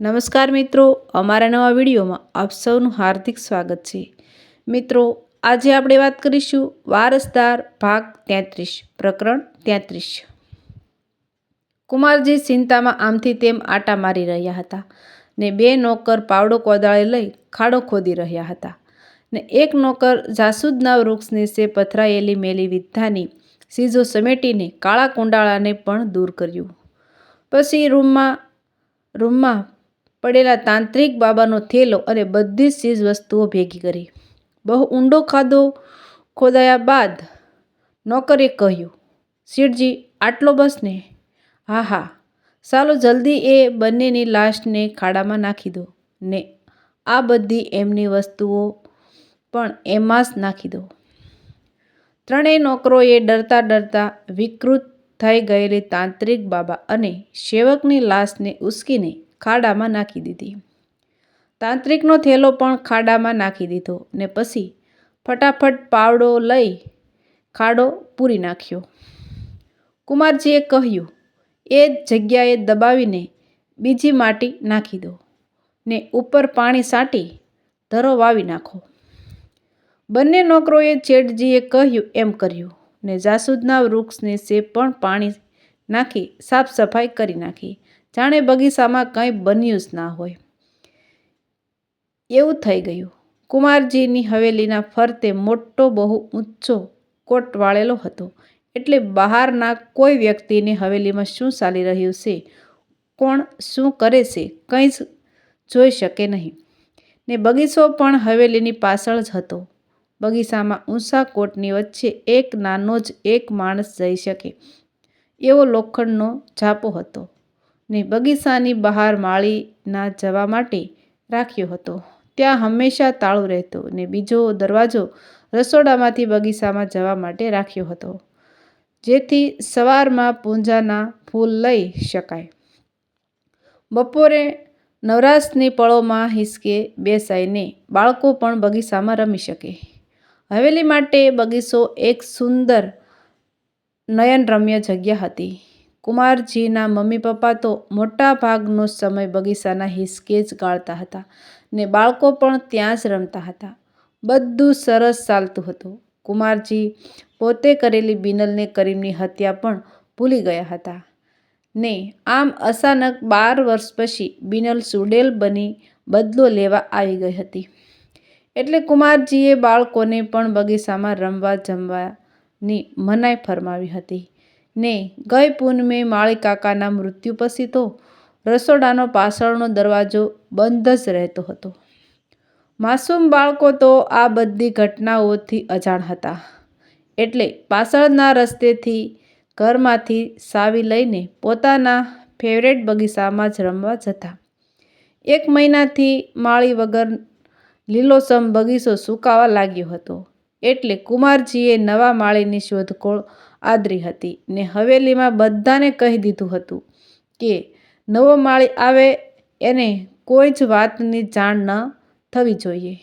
નમસ્કાર મિત્રો, અમારા નવા વિડીયોમાં આપ સૌનું હાર્દિક સ્વાગત છે. મિત્રો, આજે આપણે વાત કરીશું વારસદાર ભાગ તેત્રીસ, પ્રકરણ તેત્રીસ. કુમારજી ચિંતામાં આમથી તેમ આટા મારી રહ્યા હતા ને બે નોકર પાવડો કોદાળે લઈ ખાડો ખોદી રહ્યા હતા ને એક નોકર જાસૂદના વૃક્ષ નીચે પથરાયેલી મેલી વિદ્યાની સીજો સમેટીને કાળા કુંડાળાને પણ દૂર કર્યું. પછી રૂમમાં રૂમમાં પડેલા તાંત્રિક બાબાનો થેલો અને બધી જ ચીજ વસ્તુઓ ભેગી કરી. બહુ ઊંડો ખાધો ખોદાયા બાદ નોકરે કહ્યું, શેઠજી, આટલો બસ ને? હા હા. ચાલો જલ્દી એ બંનેની લાશને ખાડામાં નાખી દો ને આ બધી એમની વસ્તુઓ પણ એમાં જ નાખી દો. ત્રણેય નોકરોએ ડરતા ડરતા વિકૃત થઈ ગયેલી તાંત્રિક બાબા અને સેવકની લાશને ઉસકીને ખાડામાં નાખી દીધી. તાંત્રિકનો થેલો પણ ખાડામાં નાખી દીધો ને પછી ફટાફટ પાવડો લઈ ખાડો પૂરી નાખ્યો. કુમારજીએ કહ્યું, એ જગ્યાએ દબાવીને બીજી માટી નાખી દો ને ઉપર પાણી સાટી ધરો વાવી નાખો. બંને નોકરોએ ચેટજીએ કહ્યું એમ કર્યું ને જાસૂદના વૃક્ષને સે પણ પાણી નાખી સાફ સફાઈ કરી નાખી જાણે બગીચામાં કંઈ બન્યું જ ના હોય. એવું થઈ ગયું. કુમારજીની હવેલીના ફરતે મોટો બહુ ઊંચો કોટ વાળેલો હતો. એટલે બહારના કોઈ વ્યક્તિને હવેલીમાં શું ચાલી રહ્યું છે? કોણ શું કરે છે? કંઈ જ જોઈ શકે નહીં. ને બગીચો પણ હવેલીની પાછળ જ હતો. બગીચામાં ઊંચા કોટની વચ્ચે એક નાનો જ એક માણસ જઈ શકે એવો લોખંડનો ઝાપો હતો. ને બગીચાની બહાર માળીના જવા માટે રાખ્યો હતો. ત્યાં હંમેશા તાળું રહેતું ને બીજો દરવાજો રસોડામાંથી બગીચામાં જવા માટે રાખ્યો હતો, જેથી સવારમાં પૂંજાના ફૂલ લઈ શકાય. બપોરે નવરાશની પળોમાં હિસકે બેસાઈને બાળકો પણ બગીચામાં રમી શકે. હવેલી માટે બગીચો એક સુંદર નયનરમ્ય જગ્યા હતી. કુમારજીના મમ્મી પપ્પા તો મોટા ભાગનો સમય બગીચાના હિસકે જ ગાળતા હતા ને બાળકો પણ ત્યાં જ રમતા હતા. બધું સરસ ચાલતું હતું. કુમારજી પોતે કરેલી બિનલને કરીમની હત્યા પણ ભૂલી ગયા હતા. ને આમ અચાનક બાર વર્ષ પછી બિનલ સુડેલ બની બદલો લેવા આવી ગઈ હતી. એટલે કુમારજીએ બાળકોને પણ બગીચામાં રમવા જમવાની મનાઈ ફરમાવી હતી. ને ગઈ પૂનમે માળી કાકાના મૃત્યુ પછી તો રસોડાનો પાછળનો દરવાજો બંધ જ રહેતો હતો. માસૂમ બાળકો તો આ બધી ઘટનાઓથી અજાણ હતા. એટલે પાછળના રસ્તેથી ઘરમાંથી સાવી લઈને પોતાના ફેવરેટ બગીચામાં જ રમવા જતા. એક મહિનાથી માળી વગર લીલોસમ બગીચો સુકાવા લાગ્યો હતો. એટલે કુમારજીએ નવા માળીની શોધખોળ આદરી હતી ને હવેલીમાં બધાને કહી દીધું હતું કે, નવો માળી આવે એને કોઈ જ વાતની જાણ ન થવી જોઈએ.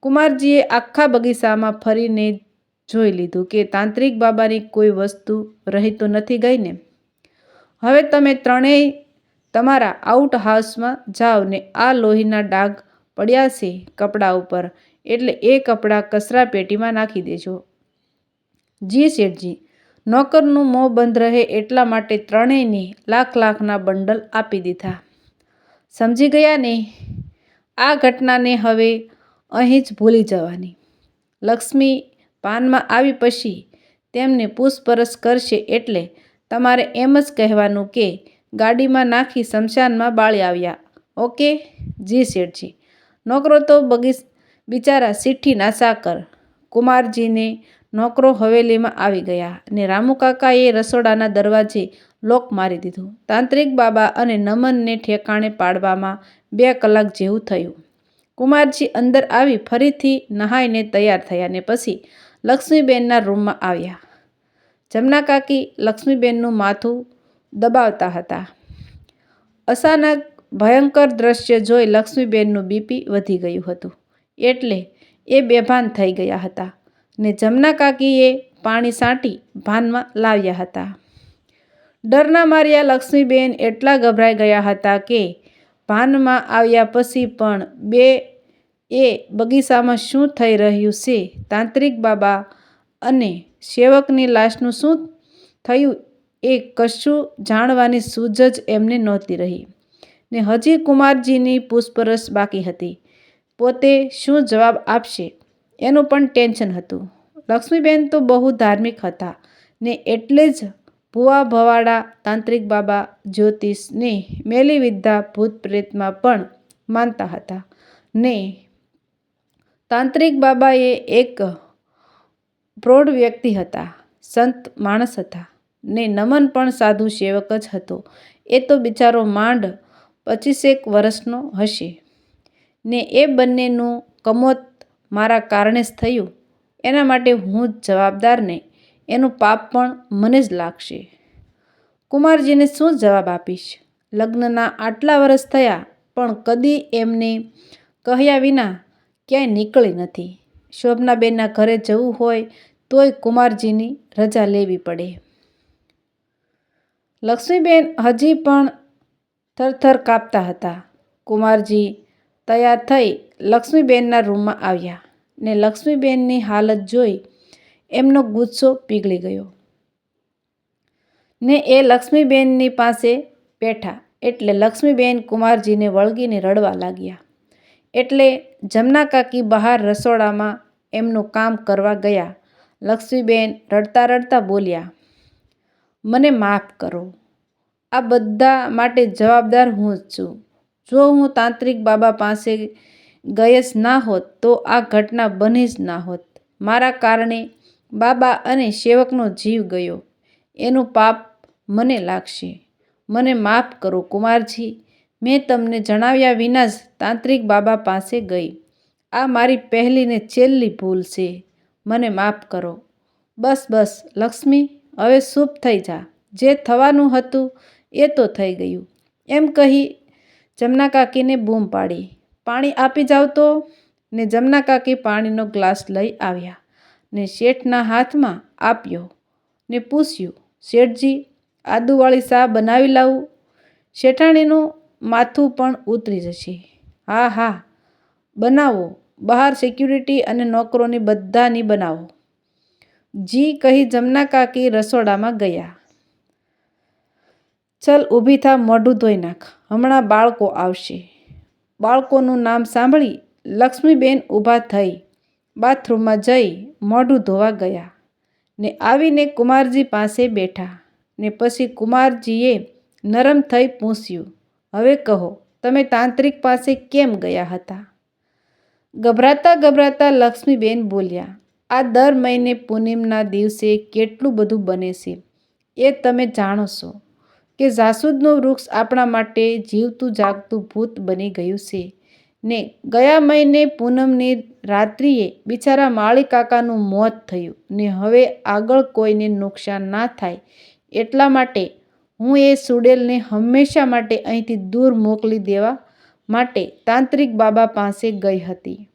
કુમારજીએ આખા બગીચામાં ફરીને જોઈ લીધું કે, તાંત્રિક બાબાની કોઈ વસ્તુ રહી તો નથી ગઈ ને? હવે તમે ત્રણેય તમારા આઉટ હાઉસમાં જાઓ ને આ લોહીના ડાઘ પડ્યા છે કપડાં ઉપર. એટલે એ કપડાં કચરા પેટીમાં નાખી દેજો. જી શેઠજી, નોકરનું મોં બંધ રહે એટલા માટે ત્રણેયને લાખ લાખના બંડલ આપી દીધા. સમજી ગયા ને? આ ઘટનાને હવે અહીં જ ભૂલી જવાની. લક્ષ્મી પાનમાં આવી પછી તેમને પૂછપરછ કરશે એટલે તમારે એમ જ કહેવાનું કે ગાડીમાં નાખી શમશાનમાં બાળી આવ્યા. ઓકે? જી શેઠજી. નોકરો તો બગીચ બિચારા ચિઠ્ઠીના સાકર. કુમારજીને નોકરો હવેલીમાં આવી ગયા ને રામુ કાકાએ રસોડાના દરવાજે લોક મારી દીધું. તાંત્રિક બાબા અને નમનને ઠેકાણે પાડવામાં બે કલાક જેવું થયું. કુમારજી અંદર આવી ફરીથી નહાઈને તૈયાર થયા ને પછી લક્ષ્મીબેનના રૂમમાં આવ્યા. જમના કાકી લક્ષ્મીબેનનું માથું દબાવતા હતા. અચાનક ભયંકર દ્રશ્ય જોઈ લક્ષ્મીબેનનું બીપી વધી ગયું હતું. એટલે એ બેભાન થઈ ગયા હતા. ને જમના કાકીએ પાણી સાંટી ભાનમાં લાવ્યા હતા. ડરના માર્યા લક્ષ્મીબેન એટલા ગભરાઈ ગયા હતા કે ભાનમાં આવ્યા પછી પણ બે એ બગીચામાં શું થઈ રહ્યું છે, તાંત્રિક બાબા અને સેવકની લાશનું શું થયું એ કશું જાણવાની સૂઝ જ એમને નહોતી રહી. ને હજી કુમારજીની પૂછપરછ બાકી હતી. પોતે શું જવાબ આપશે? એનું પણ ટેન્શન હતું. લક્ષ્મીબેન તો બહુ ધાર્મિક હતા ને એટલે જ ભુવા ભવાડા, તાંત્રિક બાબા, જ્યોતિષ ને મેલી વિદ્યા ભૂત પ્રેતમાં પણ માનતા હતા. ને તાંત્રિક બાબા એ એક પ્રૌઢ વ્યક્તિ હતા, સંત માણસ હતા. ને નમન પણ સાધુ સેવક જ હતો. એ તો બિચારો માંડ પચીસેક વર્ષનો હશે. ને એ બંનેનું કમોત મારા કારણે જ થયું. એના માટે હું જ જવાબદાર ને એનું પાપ પણ મને જ લાગશે. કુમારજીને શું જવાબ આપીશ? લગ્નના આટલા વર્ષ થયા, પણ કદી એમને કહ્યા વિના ક્યાંય નીકળી નથી. શોભનાબેનના ઘરે જવું હોય, તોય કુમારજીની રજા લેવી પડે. લક્ષ્મીબેન હજી પણ થરથર કાપતા હતા. કુમારજી તૈયાર થઈ લક્ષ્મીબેનના રૂમમાં આવ્યા ને લક્ષ્મીબેનની હાલત જોઈ એમનો ગુસ્સો પીગળી ગયો. ને એ લક્ષ્મીબેનની પાસે બેઠા એટલે લક્ષ્મીબેન કુમારજીને વળગીને રડવા લાગ્યા. એટલે જમના કાકી બહાર રસોડામાં એમનું કામ કરવા ગયા. લક્ષ્મીબેન રડતા રડતા બોલ્યા, મને માફ કરો. આ બધા માટે જવાબદાર હું જ છું. જો હું તાંત્રિક બાબા પાસે જ ના હોત, તો આ ઘટના બની જ ના હોત. મારા કારણે બાબા અને સેવકનો જીવ ગયો. એનું પાપ મને લાગશે. મને માફ કરો કુમારજી. મેં તમને જણાવ્યા વિના જ તાંત્રિક બાબા પાસે ગઈ. આ મારી પહેલી ને છેલ્લી ભૂલ છે. મને માફ કરો. બસ બસ, લક્ષ્મી, હવે શુભ થઈ જા. જે થવાનું હતું એ તો થઈ ગયું. એમ કહી જમના કાકીને બૂમ પાડી. પાણી આપી જાવ તો? ને જમના કાકી પાણીનો ગ્લાસ લઈ આવ્યા ને શેઠના હાથમાં આપ્યો ને પૂછ્યું, શેઠજી, આદુવાળી ચા બનાવી લાવું? શેઠાણીનું માથું પણ ઉતરી જશે. હા હા, બનાવો. બહાર સિક્યુરિટી અને નોકરોની બધાની બનાવો. જી કહી જમના કાકી રસોડામાં ગયા. ચલ, ઊભી થા, મોઢું ધોઈ નાખ. હમણાં બાળકો આવશે. બાળકોનું નામ સાંભળી લક્ષ્મીબેન ઊભા થઈ બાથરૂમમાં જઈ મોઢું ધોવા ગયા ને આવીને કુમારજી પાસે બેઠા ને પછી કુમારજીએ નરમ થઈ પૂછ્યું, હવે કહો, તમે તાંત્રિક પાસે કેમ ગયા હતા? ગભરાતા ગભરાતા લક્ષ્મીબેન બોલ્યા, આ દર મહિને પૂનમના દિવસે કેટલું બધું બને છે, એ તમે જાણો છો. કે જાસૂદનું વૃક્ષ આપણા માટે જીવતું જાગતું ભૂત બની ગયું છે. ને ગયા મહિને પૂનમની રાત્રિએ બિચારા માળી કાકાનું મોત થયું ને હવે આગળ કોઈને નુકસાન ના થાય એટલા માટે હું એ સુડેલને હંમેશા માટે અહીંથી દૂર મોકલી દેવા માટે તાંત્રિક બાબા પાસે ગઈ હતી.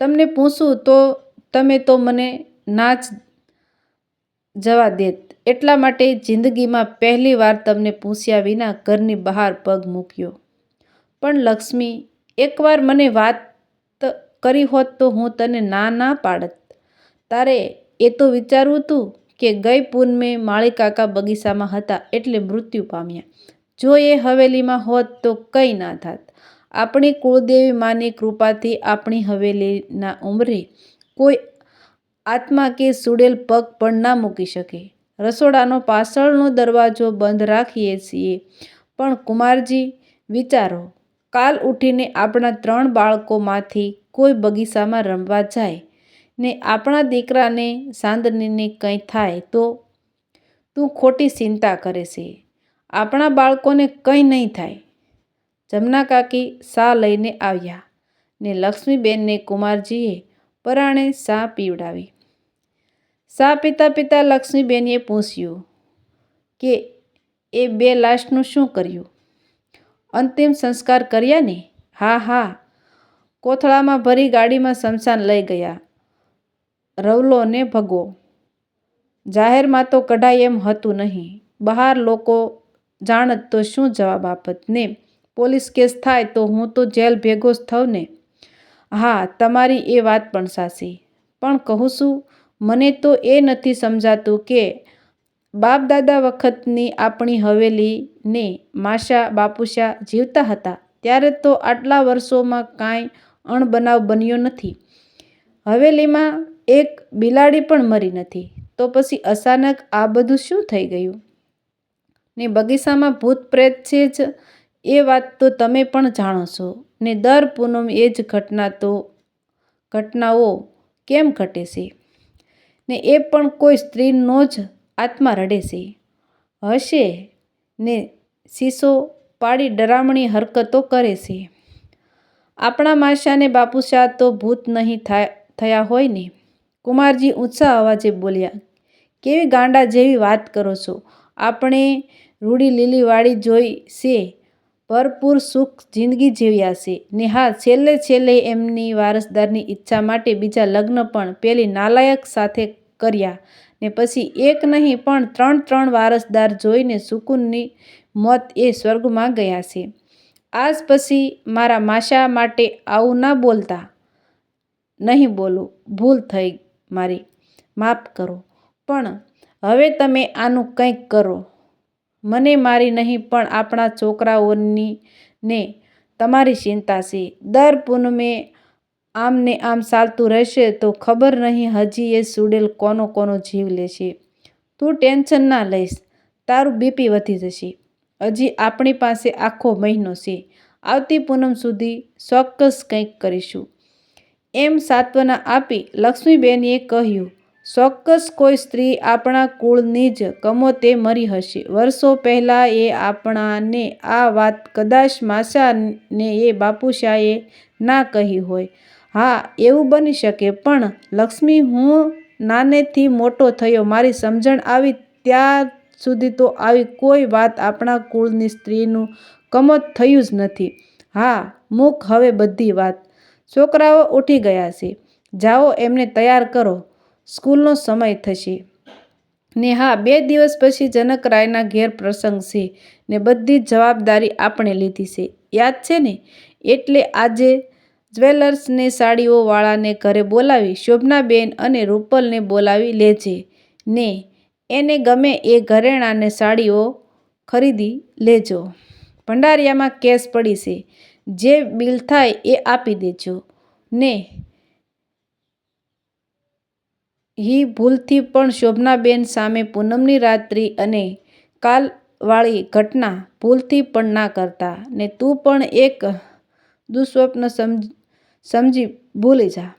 તમને પૂછું તો તમે તો મને ના જ જવા દેત. એટલા માટે જિંદગીમાં પહેલી વાર તમને પૂછ્યા વિના ઘરની બહાર પગ મૂક્યો. પણ લક્ષ્મી, એકવાર મને વાત કરી હોત તો હું તને ના ના પાડત. તારે એ તો વિચારવું તું કે ગઈ પૂનમે માળી કાકા બગીચામાં હતા એટલે મૃત્યુ પામ્યા. જો એ હવેલીમાં હોત તો કંઈ ના થાત. આપણી કુળદેવી માની કૃપાથી આપણી હવેલીના ઉંમરે કોઈ આત્મા કે સુડેલ પગ પણ ના મૂકી શકે. રસોડાનો પાછળનો દરવાજો બંધ રાખીએ છીએ. પણ કુમારજી, વિચારો, કાલ ઉઠીને આપણા ત્રણ બાળકોમાંથી કોઈ બગીચામાં રમવા જાય ને આપણા દીકરાને સાંદનીને કંઈ થાય તો? તું ખોટી ચિંતા કરે છે. આપણા બાળકોને કંઈ નહીં થાય. જમના કાકી સા લઈને આવ્યા ને લક્ષ્મીબેનને કુમારજીએ પરાણે સા પીવડાવી. શા પિતા પિતા લક્ષ્મીબેનએ પૂછ્યું કે એ બે લાશનું શું કર્યું? અંતિમ સંસ્કાર કર્યા ને? હા હા. કોથળામાં ભરી ગાડીમાં શમશાન લઈ ગયા. રવલો ને ભગવો. જાહેરમાં તો કઢાય એમ હતું નહીં. બહાર લોકો જાણત તો શું જવાબ આપત ને? પોલીસ કેસ થાય તો હું તો જેલ ભેગો જ થઉં ને? હા, તમારી એ વાત પણ સાચી. પણ કહું છું મને તો એ નથી સમજાતું કે બાપ દાદા વખતની આપણી હવેલીને માશા બાપુશા જીવતા હતા, ત્યારે તો આટલા વર્ષોમાં કાંઈ અણબનાવ બન્યો નથી. હવેલીમાં એક બિલાડી પણ મરી નથી, તો પછી અચાનક આ બધું શું થઈ ગયું? ને બગીચામાં ભૂત પ્રેત છે જ, એ વાત તો તમે પણ જાણો છો. ને દર પૂનમ એ જ ઘટના તો, ઘટનાઓ કેમ ઘટે છે? ને એ પણ કોઈ સ્ત્રીનો જ આત્મા રડે છે. હશે ને શીશો પાડી ડરામણી હરકતો કરે છે. આપણા માશાને બાપુશા તો ભૂત નહીં થયા હોય ને. કુમારજી ઊંચા અવાજે બોલ્યા, કેવી ગાંડા જેવી વાત કરો છો. આપણે રૂડી લીલી વાળી જોઈ છે. ભરપૂર સુખ જિંદગી જીવ્યા છે. ને હા, છેલ્લે છેલ્લે એમની વારસદારની ઈચ્છા માટે બીજા લગ્ન પણ પેલી નાલાયક સાથે કર્યા ને પછી એક નહીં પણ ત્રણ ત્રણ વારસદાર જોઈને સુકુનની મોત એ સ્વર્ગમાં ગયા છે. આજ પછી મારા માશા માટે આવું ના બોલતા. નહીં બોલું, ભૂલ થઈ મારી. માફ કરો. પણ હવે તમે આનું કંઈક કરો. મને મારી નહીં પણ આપણા છોકરાઓની ને તમારી ચિંતા છે. દર પૂનમે આમ ને આમ ચાલતું રહેશે તો ખબર નહીં હજી એ સુડેલ કોનો કોનો જીવ લેશે. તું ટેન્શન ના લઈશ, તારું બીપી વધી જશે. હજી આપણી પાસે આખો મહિનો છે. આવતી પૂનમ સુધી ચોક્કસ કંઈક કરીશું. એમ સાત્વના આપી લક્ષ્મીબેનીએ કહ્યું, ચોક્કસ કોઈ સ્ત્રી આપણા કુળની જ કમોતે મરી હશે. વર્ષો પહેલાં એ આપણાને આ વાત કદાચ માસાને એ બાપુશાએ ના કહી હોય. હા, એવું બની શકે, પણ લક્ષ્મી, હું નાનેથી મોટો થયો. મારી સમજણ આવી ત્યાં સુધી તો આવી કોઈ વાત આપણા કુળની સ્ત્રીનું કમત થયું જ નથી. હા, મૂક હવે બધી વાત. છોકરાઓ ઉઠી ગયા છે. જાઓ, એમને તૈયાર કરો. સ્કૂલનો સમય થશે. ને હા, બે દિવસ પછી જનકરાયના ઘેર પ્રસંગ છે ને બધી જવાબદારી આપણે લીધી છે. યાદ છે ને? એટલે આજે જ્વેલર્સને સાડીઓવાળાને ઘરે બોલાવી શોભનાબેન અને રૂપલને બોલાવી લેજે ને એને ગમે એ ઘરેણાને સાડીઓ ખરીદી લેજો. ભંડારિયામાં કેશ પડી છે. જે બિલ થાય એ આપી દેજો. ને હી ભૂલથી પણ શોભનાબેન સામે પૂનમની રાત્રિ અને કાલવાળી ઘટના ભૂલથી પણ ના કરતા. ને તું પણ એક દુઃસ્વપ્ન સમજી ભૂલી જા.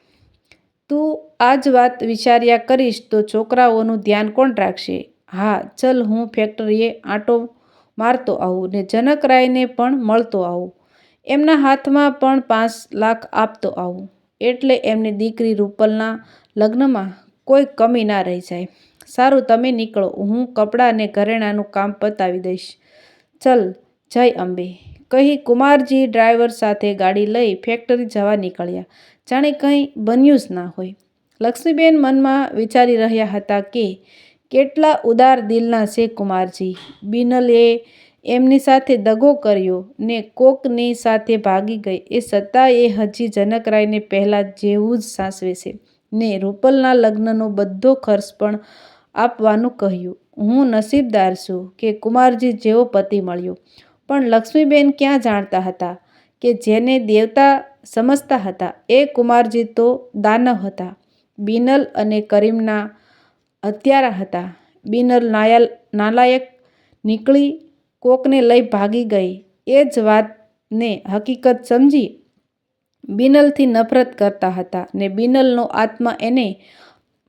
તું આ જ વાત વિચાર્યા કરીશ તો છોકરાઓનું ધ્યાન કોણ રાખશે? હા, ચલ હું ફેક્ટરીએ આંટો મારતો આવું ને જનકરાયને પણ મળતો આવું. એમના હાથમાં પણ પાંચ લાખ આપતો આવું. એટલે એમની દીકરી રૂપલના લગ્નમાં કોઈ કમી ના રહી જાય. સારું, તમે નીકળો. હું કપડાં અને ઘરેણાંનું કામ પતાવી દઈશ. ચલ, જય અંબે. કહી કુમારજી ડ્રાઈવર સાથે ગાડી લઈ ફેક્ટરી જવા નીકળ્યા. જાણે કંઈ બન્યું જ ના હોય. લક્ષ્મીબેન મનમાં વિચારી રહ્યા હતા કે કેટલા ઉદાર દિલના છે કુમારજી. બિનલે એમની સાથે દગો કર્યો ને કોકની સાથે ભાગી ગઈ. એ છતાં એ હજી જનકરાયને પહેલાં જેવું જ સાસવે છે ને રૂપલના લગ્નનો બધો ખર્ચ પણ આપવાનું કહ્યું. હું નસીબદાર છું કે કુમારજી જેવો પતિ મળ્યો. પણ લક્ષ્મીબેન ક્યાં જાણતા હતા કે જેને દેવતા સમજતા હતા એ કુમારજી તો દાનવ હતા. બિનલ અને કરીમના હત્યારા હતા. બિનલ નાયલ, નાલાયક નીકળી કોકને લઈ ભાગી ગઈ. એ જ વાતને હકીકત સમજી બિનલથી નફરત કરતા હતા ને બિનલનો આત્મા એને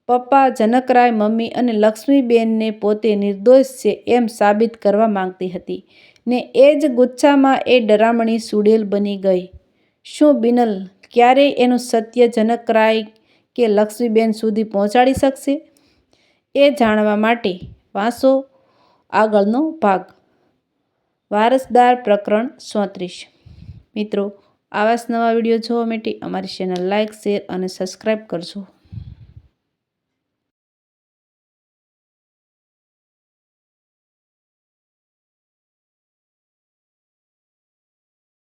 પપ્પા જનકરાય મમ્મી અને લક્ષ્મીબેનને પોતે નિર્દોષ છે એમ સાબિત કરવા માંગતી હતી. ને એ જ ગુચ્છામાં એ ડરામણી સુડેલ બની ગઈ. શું બિનલ ક્યારેય એનું સત્ય જનકરાય કે લક્ષ્મીબેન સુધી પહોંચાડી શકશે? એ જાણવા માટે વાંસો આગળનો ભાગ. વારસદાર પ્રકરણ સોત્રીસ. મિત્રો, આવા જ નવા વીડિયો જોવા માટે અમારી ચેનલ લાઇક શેર અને સબસ્ક્રાઈબ કરજો.